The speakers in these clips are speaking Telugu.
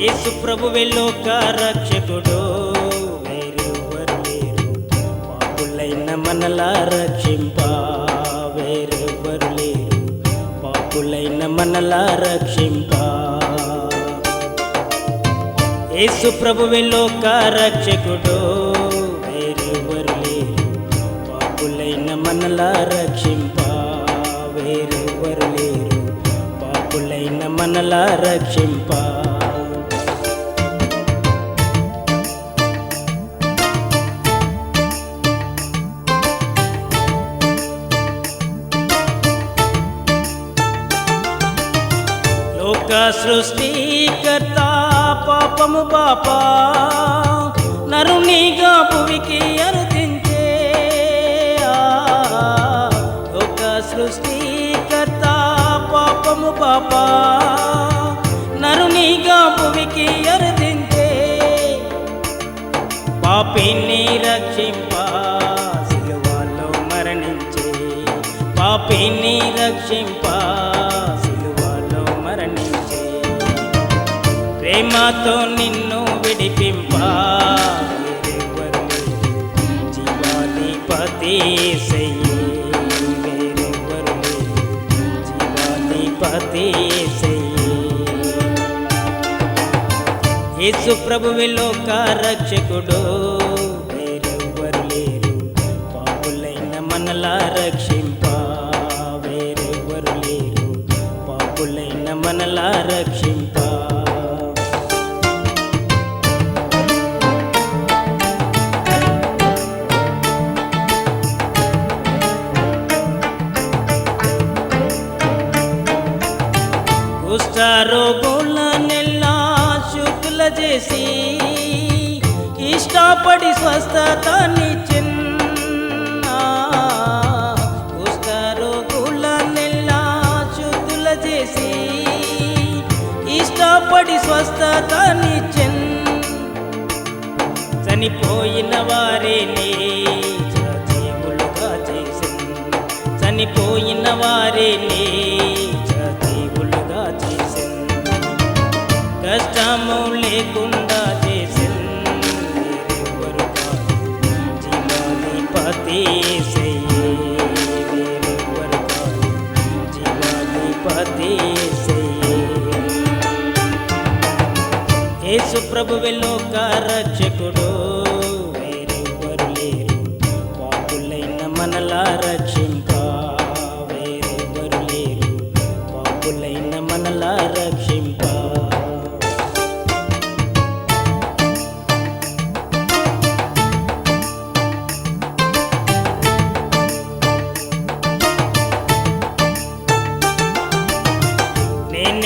యేసు ప్రభువే లోక రక్షకుడు. వేరెవ్వరు లేరు. పాపులైన మనలా రక్షింప. వేరెవ్వరు లేరు. పాపులైన మనలా రక్షింప. యేసు ప్రభువే లోక రక్షకుడు. వేరెవ్వరు లేరు. పాపులైన మనలా రక్షింప. వేరెవ్వరు లేరు. పాపులైన మనలా రక్షింపా. లోక సృష్టికర్త పాపము పాపా నరునిగా భువికి అరుదించే ఆ, లోక సృష్టికర్త పాపము పాపా నరునిగా భువికి అరుదించే పాపిని రక్షింప సిలువలో మరణించే పాపిని రక్షింప ప్రేమతో నిన్ను విడిపింప. జీవాధిపతి. జీవాధిపతి. యేసు ప్రభువే లోక రక్షకుడు వేరెవ్వరు లేరు పాపులైన మనలా రక్షింప వేరెవ్వరు లేరు పాపులైన మనలా రక్షింప కుష్ఠరోగుల నెల్లా శుద్ధుల చేసి ఇష్టపడి స్వస్థతనిచ్చిన్. కుష్ఠరోగుల నెల్లా శుద్ధుల చేసి ఇష్టపడి స్వస్థతనిచ్చిన్. చనిపోయిన వారిని సజీవులుగా చేసి చనిపోయిన వారిని కష్టము లేకుండా చేసింది వేరెవ్వరు కాదు. జీవాధిపతి యేసయ్యే. జీవాధిపతి యేసు ప్రభువే లోక రక్షకుడు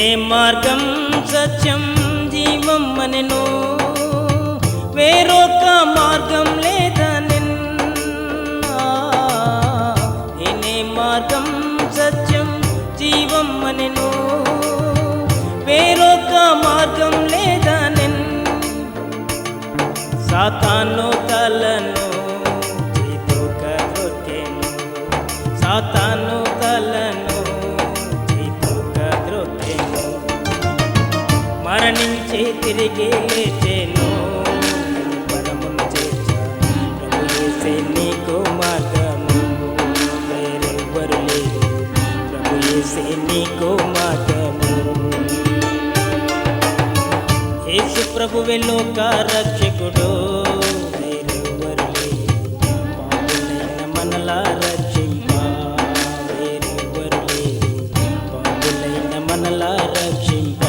నేనే మార్గం సత్యం జీవం అనెను వేరొక మార్గం లేదనెన్ నేనే మార్గం సత్యం జీవం అనెను వేరొక మార్గం లేదనెన్ సాతాను తలను చేతుక దొక్కెను సాతాను నుంచి తిరిగి లేచేను. పరమును చేర్చాను ప్రభు చేసే నీకు మార్గము. వేరెవ్వరు లేదు ప్రభు చేసే నీకు మార్గము. యేసు ప్రభువే లోక రక్షకుడు. వేరెవ్వరు లేదు పాపులైన మనలా రక్షింప.